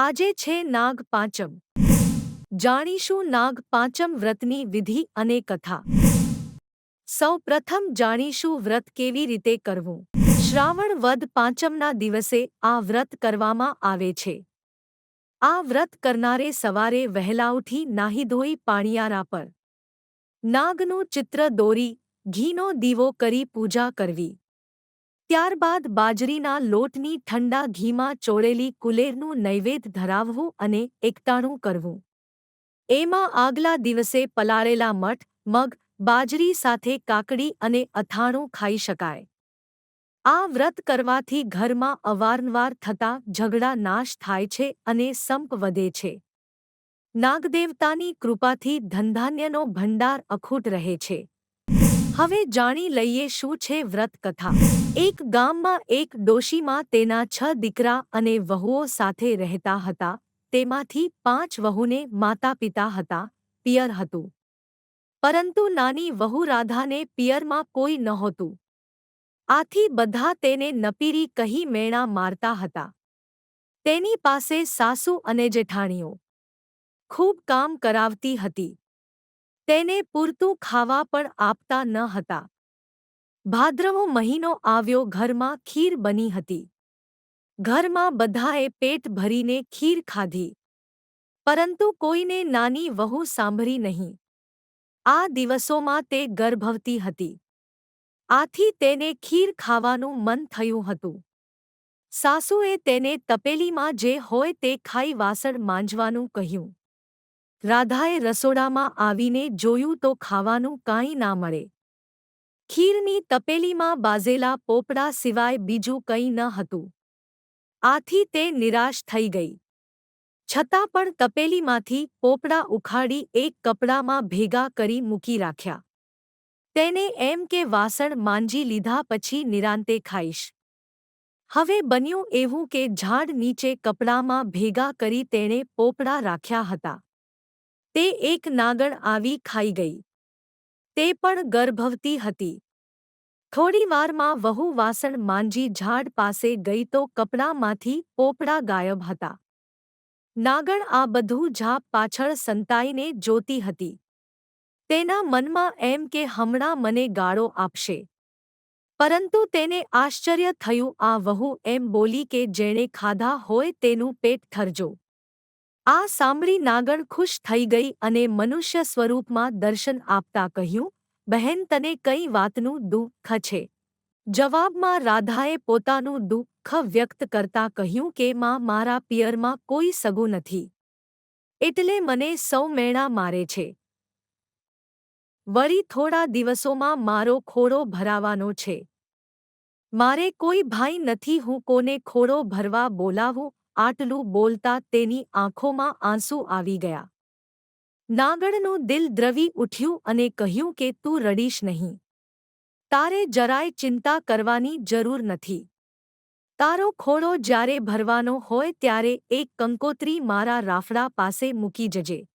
આજે છે નાગ પાંચમ જાણીશું નાગ પાંચમ વ્રતની વિધિ અને કથા. સૌ પ્રથમ જાણીશું વ્રત કેવી રીતે કરવું. શ્રાવણ વદ પાંચમના દિવસે આ વ્રત કરવામાં આવે છે. આ વ્રત કરનારે સવારે વહેલા ઉઠી નાહી ધોઈ પાણિયારા પર. નાગનું ચિત્ર દોરી, ઘીનો દીવો કરી પૂજા કરવી. ત્યારબાદ બાજરીના લોટની ઠંડા ઘીમાં ચોળેલી કુલેરનું નૈવેદ્ય ધરાવવું અને એકતાણું કરવું. એમાં આગલા દિવસે પલાળેલા મઠ, મગ, બાજરી સાથે કાકડી અને અથાણું ખાઈ શકાય. આ વ્રત કરવાથી ઘરમાં અવારનવાર થતા ઝઘડા નાશ થાય છે અને સંપ વધે છે. નાગદેવતાની કૃપાથી ધનધાન્યનો ભંડાર અખૂટ રહે છે. હવે જાણી લઈએ શું છે વ્રત કથા એક ગામમાં એક ડોશીમાં તેના છ દીકરા અને વહુઓ સાથે રહેતા હતા. તેમાંથી પાંચ વહુને માતા પિતા હતા, પિયર હતું. પરંતુ નાની વહુ રાધાને પિયરમાં કોઈ નહોતું. આથી બધા તેને નપીરી કહી મેણા મારતા હતા. તેની પાસે સાસુ અને જેઠાણીઓ. ખૂબ કામ કરાવતી હતી. તેને પૂરતું ખાવા પણ આપતા ન હતા. ભાદ્રવો મહિનો આવ્યો ઘરમાં ખીર બની હતી. ઘરમાં બધાએ પેટ ભરીને ખીર ખાધી. પરંતુ કોઈને નાની વહુ સાંભળી નહીં. આ દિવસોમાં તે ગર્ભવતી હતી. આથી તેને ખીર ખાવાનું મન થયું હતું. સાસુએ તેને તપેલીમાં જે હોય તે ખાઈ વાસણ માંજવાનું કહ્યું. રાધાએ રસોડામાં આવીને જોયું તો ખાવાનું કાંઈ ના મળે. ખીરની તપેલીમાં બાઝેલા પોપડા સિવાય બીજું કંઈ ન હતું. આથી તે નિરાશ થઈ ગઈ. છતાં પણ તપેલીમાંથી પોપડા ઉખાડી એક કપડામાં ભેગા કરી મૂકી રાખ્યા. તેને એમ કે વાસણ માંજી લીધા પછી નિરાંતે ખાઈશ. હવે બન્યું એવું કે ઝાડ નીચે કપડામાં ભેગા કરી તેણે પોપડા રાખ્યા હતા. તે એક નાગણ આવી ખાઈ ગઈ. તે પણ ગર્ભવતી હતી. થોડીવારમાં વહુ વાસણ માંજી ઝાડ પાસે ગઈ તો કપડામાંથી પોપડા ગાયબ હતા. નાગણ આ બધું ઝાપ પાછળ સંતાઈને જોતી હતી. તેના મનમાં એમ કે હમણાં મને ગાળો આપશે. પરંતુ તેને આશ્ચર્ય થયું આ વહુ એમ બોલી કે જેણે ખાધા હોય તેનું પેટ ઠરજો આ સાંભળી નાગણ ખુશ થઈ ગઈ અને મનુષ્ય સ્વરૂપમાં દર્શન આપતા કહ્યું, બહેન, તને કઈ વાતનું દુઃખ છે? જવાબમાં રાધાએ પોતાનું દુઃખ વ્યક્ત કરતા કહ્યું કે, માં, મારા પિયરમાં કોઈ સગું નથી. એટલે મને સૌ મેણા મારે છે. વળી થોડા દિવસોમાં મારો ખોડો ભરાવાનો છે. મારે કોઈ ભાઈ નથી, હું કોને ખોડો ભરવા બોલાવું? આટલું બોલતા તેની આંખોમાં આંસુ આવી ગયા. નાગણનું દિલ દ્રવી ઉઠ્યું અને કહ્યું કે, તું રડીશ નહીં. તારે જરાય ચિંતા કરવાની જરૂર નથી. તારો ખોળો જ્યારે ભરવાનો હોય ત્યારે એક કંકોત્રી મારા રાફડા પાસે મૂકી જજે.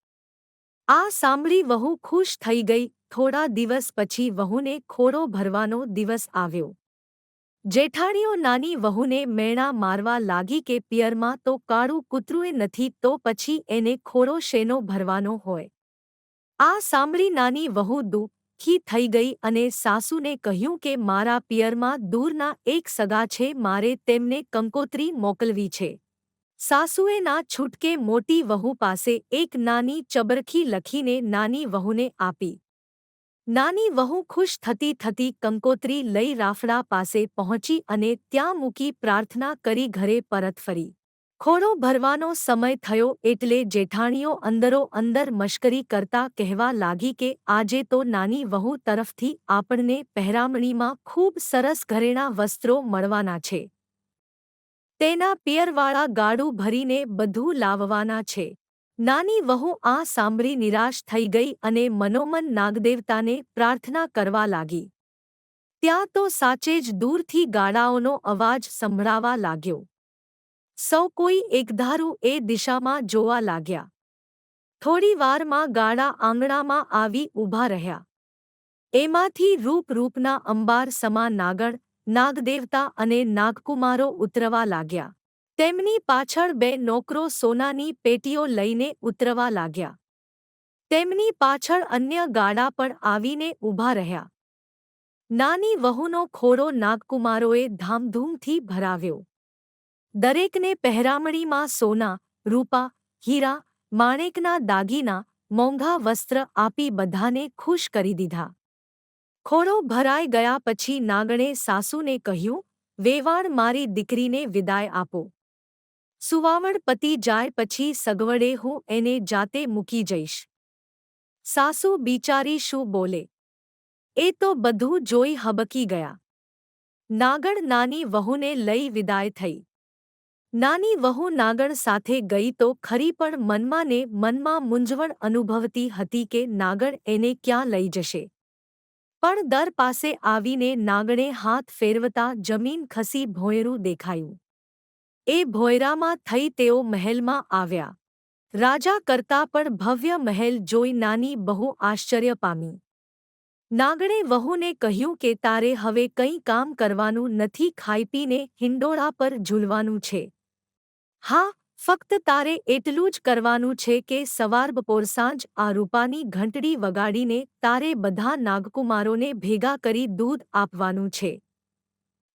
આ સાંભળી વહુ ખુશ થઈ ગઈ. થોડા દિવસ પછી વહુને ખોળો ભરવાનો દિવસ આવ્યો. જેઠાણીઓ નાની વહુને મેણા મારવા લાગી કે પિયરમાં તો કાળું કૂતરુંય નથી તો પછી એને ખોરો શેનો ભરવાનો હોય. આ સાંભળી નાની વહુ દુઃખી થઈ ગઈ અને સાસુને કહ્યું કે મારા પિયરમાં દૂરના એક સગા છે, મારે તેમને કંકોત્રી મોકલવી છે. સાસુએ ના છૂટકે મોટી વહુ પાસે એક નાની ચબરખી લખીને નાની વહુને આપી. નાની વહુ ખુશ થતી થતી કંકોત્રી લઈ રાફડા પાસે પહોંચી અને ત્યાં મૂકી પ્રાર્થના કરી ઘરે પરત ફરી. ખોડો ભરવાનો સમય થયો એટલે જેઠાણીઓ અંદરો અંદર મશ્કરી કરતા કહેવા લાગી કે આજે તો નાની વહુ તરફથી આપણને પહેરામણીમાં ખૂબ સરસ ઘરેણા વસ્ત્રો મળવાના છે. તેના પિયરવાળા ગાડું ભરીને બધું લાવવાના છે. નાની વહુ આ સાંભળી નિરાશ થઈ ગઈ અને મનોમન નાગદેવતાને પ્રાર્થના કરવા લાગી. ત્યાં તો સાચે જ દૂરથી ગાડાઓનો અવાજ સંભળાવા લાગ્યો. સૌ કોઈ એકધારું એ દિશામાં જોવા લાગ્યા. થોડી વારમાં ગાડા આંગણામાં આવી ઊભા રહ્યા. એમાંથી રૂપ રૂપના અંબાર સમા નાગણ, નાગદેવતા અને નાગકુમારો ઉતરવા લાગ્યા. તેમની પાછળ બે નોકરો સોનાની પેટીઓ લઈને ઉતરવા લાગ્યા. તેમની પાછળ અન્ય ગાડા પણ આવીને ઊભા રહ્યા. નાની વહુનો ખોરો નાગકુમારોએ ધામધૂમથી ભરાવ્યો. દરેકને પહેરામણીમાં સોના, રૂપા, હીરા, માણેકના દાગીના, મોંઘા વસ્ત્ર આપી બધાને ખુશ કરી દીધા. ખોરો ભરાઈ ગયા પછી નાગણે સાસુને કહ્યું, વેવાણ મારી દીકરીને વિદાય આપો. સુવાવડ પતિ જાય પછી સગવડે હું એને જાતે મૂકી જઈશ. સાસુ બિચારી શું બોલે? એ તો બધું જોઈ હબકી ગયા. નાગણ નાની વહુને લઈ વિદાય થઈ. નાની વહુ નાગણ સાથે ગઈ તો ખરી પણ મનમાંને મનમાં મૂંઝવણ અનુભવતી હતી કે નાગણ એને ક્યાં લઈ જશે. પણ દર પાસે આવીને નાગણે હાથ ફેરવતા જમીન ખસી ભોંયરું દેખાયું. એ ભોયરામાં થઈ તેઓ મહેલમાં આવ્યા. રાજા કરતા પણ ભવ્ય મહેલ જોઈ નાની બહુ આશ્ચર્ય પામી. નાગણે વહુને કહ્યું કે તારે હવે કંઈ કામ કરવાનું નથી ખાઈ પીને હિંડોળા પર ઝૂલવાનું છે. હા, ફક્ત તારે એટલું જ કરવાનું છે કે સવાર બપોર સાંજ આ રૂપાની ઘંટડી વગાડીને તારે બધા નાગકુમારોને ભેગા કરી દૂધ આપવાનું છે.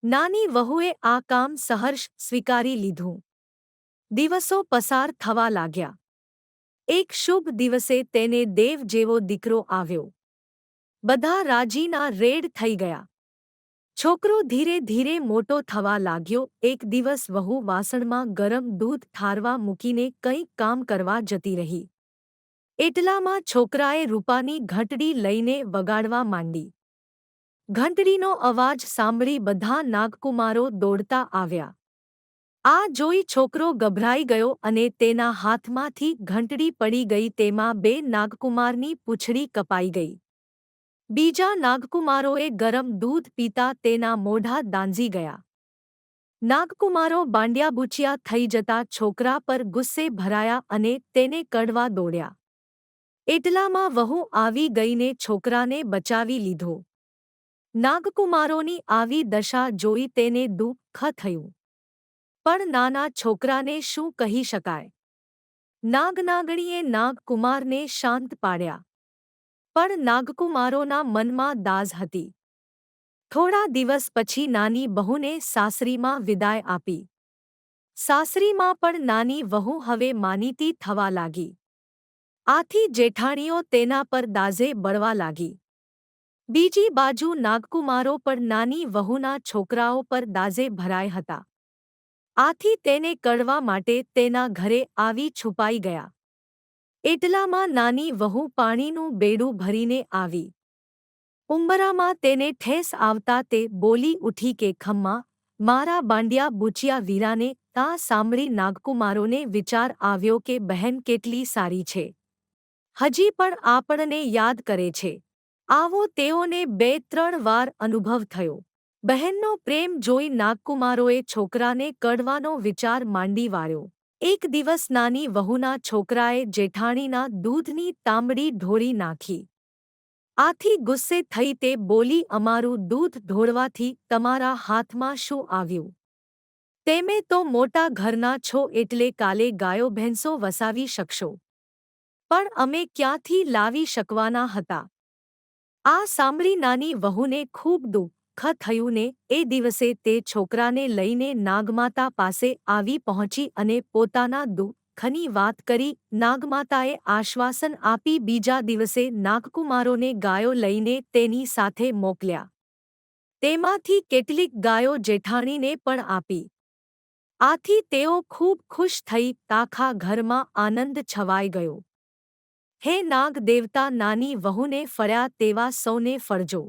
નાની વહુએ આ કામ સહર્ષ સ્વીકારી લીધું. દિવસો પસાર થવા લાગ્યા. એક શુભ દિવસે તેને દેવ જેવો દીકરો આવ્યો. બધા રાજીના રેડ થઈ ગયા. છોકરો ધીરે ધીરે મોટો થવા લાગ્યો. એક દિવસ વહુ વાસણમાં ગરમ દૂધ ઠારવા મૂકીને કંઈક કામ કરવા જતી રહી. એટલામાં છોકરાએ રૂપાની ઘંટડી લઈને વગાડવા માંડી. ઘંટડીનો અવાજ સાંભળી બધા નાગકુમારો દોડતા આવ્યા. આ જોઈ છોકરો ગભરાઈ ગયો અને તેના હાથમાંથી ઘંટડી પડી ગઈ તેમાં બે નાગકુમારની પૂંછડી કપાઈ ગઈ. બીજા નાગકુમારોએ ગરમ દૂધ પીતા તેના મોઢા દાંજી ગયા. નાગકુમારો બાંડિયાબૂચિયા થઈ જતા છોકરા પર ગુસ્સે ભરાયા અને તેને કડવા દોડ્યા. એટલામાં વહુ આવી ગઈને છોકરાને બચાવી લીધો. નાગકુમારોની આવી દશા જોઈ તેને દુઃખ થયું. પણ નાના છોકરાને શું કહી શકાય નાગનાગણીએ નાગકુમારને શાંત પાડ્યા. પણ નાગકુમારોના મનમાં દાઝ હતી. થોડા દિવસ પછી નાની બહુને સાસરીમાં વિદાય આપી. સાસરીમાં પણ નાની વહુ હવે માનીતી થવા લાગી. આથી જેઠાણીઓ તેના પર દાઝે બળવા લાગી. બીજી બાજુ નાગકુમારો પણ નાની વહુના છોકરાઓ પર દાઝે ભરાય હતા. આથી તેને કડવા માટે તેના ઘરે આવી છુપાઈ ગયા. એટલામાં નાની વહુ પાણીનું બેડું ભરીને આવી. ઉંબરામાં તેને ઠેસ આવતા તે બોલી ઉઠી કે, ખમ્મા, મારા બાંડિયા બુચિયા વીરાને તા સાંભળી નાગકુમારોને વિચાર આવ્યો કે બહેન કેટલી સારી છે. હજી પણ આપણને યાદ કરે છે. આવો તેઓને બે ત્રણ વાર અનુભવ થયો. બહેનનો પ્રેમ જોઈ નાગકુમારોએ છોકરાને કડવાનો વિચાર માંડી વાળ્યો. એક દિવસ નાની વહુના છોકરાએ જેઠાણીના દૂધની તાંબડી ઢોળી નાખી. આથી ગુસ્સે થઈ તે બોલી અમારું દૂધ ઢોળવાથી તમારા હાથમાં શું આવ્યું? તેમે તો મોટા ઘરના છો એટલે કાલે ગાયો ભેંસો વસાવી શકશો. પણ અમે ક્યાંથી લાવી શકવાના હતા? આ સાંભળી નાની વહુને ખૂબ દુઃખ થયું ને એ દિવસે તે છોકરાને લઈને નાગમાતા પાસે આવી પહોંચી અને પોતાના દુઃખની વાત કરી. નાગમાતાએ આશ્વાસન આપી બીજા દિવસે નાગકુમારોને ગાયો લઈને તેની સાથે મોકલ્યા. તેમાંથી કેટલીક ગાયો જેઠાણીને પણ આપી. આથી તેઓ ખૂબ ખુશ થઈ, તાખા ઘરમાં આનંદ છવાઈ ગયો. હે નાગ દેવતા નાની વહુને ફર્યા તેવા સૌને ફળજો